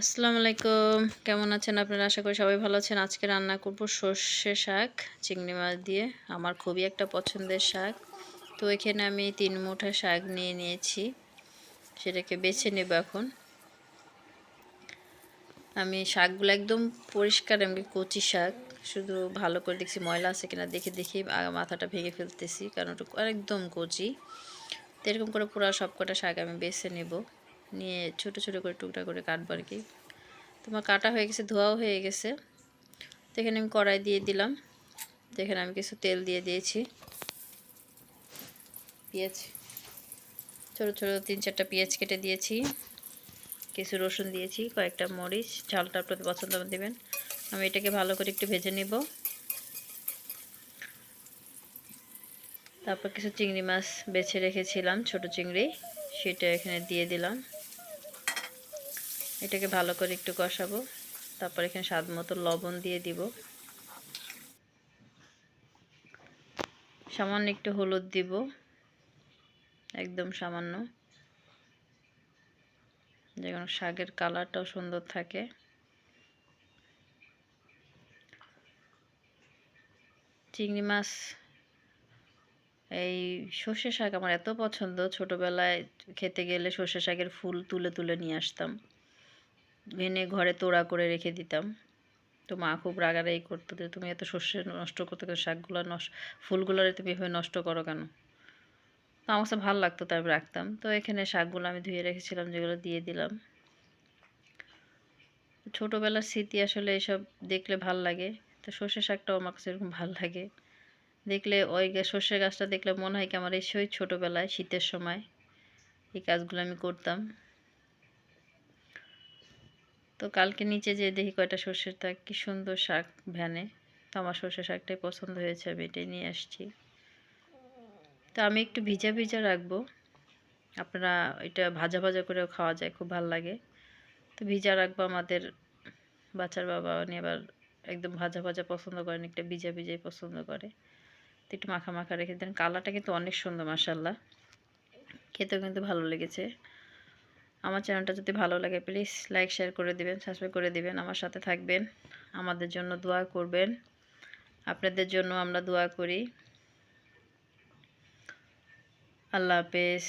আসসালামু আলাইকুম। কেমন আছেন আপনারা? আশা করি সবাই ভালো আছেন। আজকে রান্না করব সর্ষে শাক, চিংড়ি মাছ দিয়ে। আমার খুবই একটা পছন্দের শাক। তো এখানে আমি তিন মুঠা শাক নিয়ে নিয়েছি। সেটাকে বেছে নেব এখন। আমি শাকগুলো একদম পরিষ্কার, এমনি কচি শাক। শুধু ভালো করে দেখছি ময়লা আছে কিনা দেখে দেখে মাথাটা ভেঙে ফেলতেছি, কারণ ওটা একদম কচি। তো এরকম করে পুরো সব কটা শাক আমি বেছে নেব। নিয়ে ছোট ছোট করে টুকরা করে কাটবো আর কি। তোমার কাটা হয়ে গেছে, ধোয়াও হয়ে গেছে। তো এখানে আমি কড়াই দিয়ে দিলাম। যেখানে আমি কিছু তেল দিয়ে দিয়েছি। পেঁয়াজ, ছোটো ছোটো তিন চারটা পেঁয়াজ কেটে দিয়েছি। কিছু রসুন দিয়েছি, কয়েকটা মরিচ, ঝালটা আপনাদের পছন্দ দেবেন। আমি এটাকে ভালো করে একটু ভেজে নেব। তারপর কিছু চিংড়ি মাছ বেছে রেখেছিলাম, ছোট চিংড়ি। সেটা এখানে দিয়ে দিলাম। এটাকে ভালো করে একটু কষাবো। তারপর এখানে স্বাদ মতো লবণ দিয়ে দিব। সামান্য একটু হলুদ দিব। একদম সামান্য। যেন শাকের কালারটাও সুন্দর থাকে। চিংড়ি মাছ, এই সর্ষে শাক আমার এত পছন্দ। ছোটোবেলায় খেতে গেলে সর্ষে শাকের ফুল তুলে তুলে নিয়ে আসতাম। এনে ঘরে তোড়া করে রেখে দিতাম। তো মা খুব রাগারাই করতো যে, তুমি এত সর্ষে নষ্ট করতে শাকগুলো নষ্ট ফুলগুলো তুমি এভাবে নষ্ট করো কেন? তো আমার কাছে ভালো লাগতো, তাই রাখতাম। তো এখানে শাকগুলো আমি ধুয়ে রেখেছিলাম, যেগুলো দিয়ে দিলাম। ছোটোবেলার স্মৃতি আসলে এসব দেখলে ভালো লাগে। তো সর্ষে শাকটাও আমার কাছে এরকম ভালো লাগে। দেখলে ওই সর্ষে গাছটা দেখলে মনে হয় কি আমার এই সেই ছোটোবেলায় শীতের সময় এই কাজগুলো আমি করতাম। তো কালকে নিচে যেয়ে দেখি কয়টা সর্ষের তাক কী সুন্দর শাক ভ্যানে। তো আমার সর্ষে শাকটাই পছন্দ হয়েছে, আমি এটাই নিয়ে আসছি। তো আমি একটু ভিজা ভিজা রাখব। আপনারা এটা ভাজা ভাজা করেও খাওয়া যায়, খুব ভালো লাগে। তো ভিজা রাখব আমাদের বাচ্চার বাবা, উনি আবার একদম ভাজা ভাজা পছন্দ করেন একটা ভিজা ভিজাই পছন্দ করে। তো একটু মাখা মাখা রেখে দেন। কালারটা কিন্তু অনেক সুন্দর মাসাল্লাহ খেতেও কিন্তু ভালো লেগেছে। আমার চ্যানেলটা যদি ভালো লাগে প্লিজ লাইক শেয়ার করে দিবেন সাবস্ক্রাইব করে দিবেন, আমার সাথে থাকবেন। আমাদের জন্য দোয়া করবেন। আপনাদের জন্য আমরা দোয়া করি। আল্লাহ হাফেজ।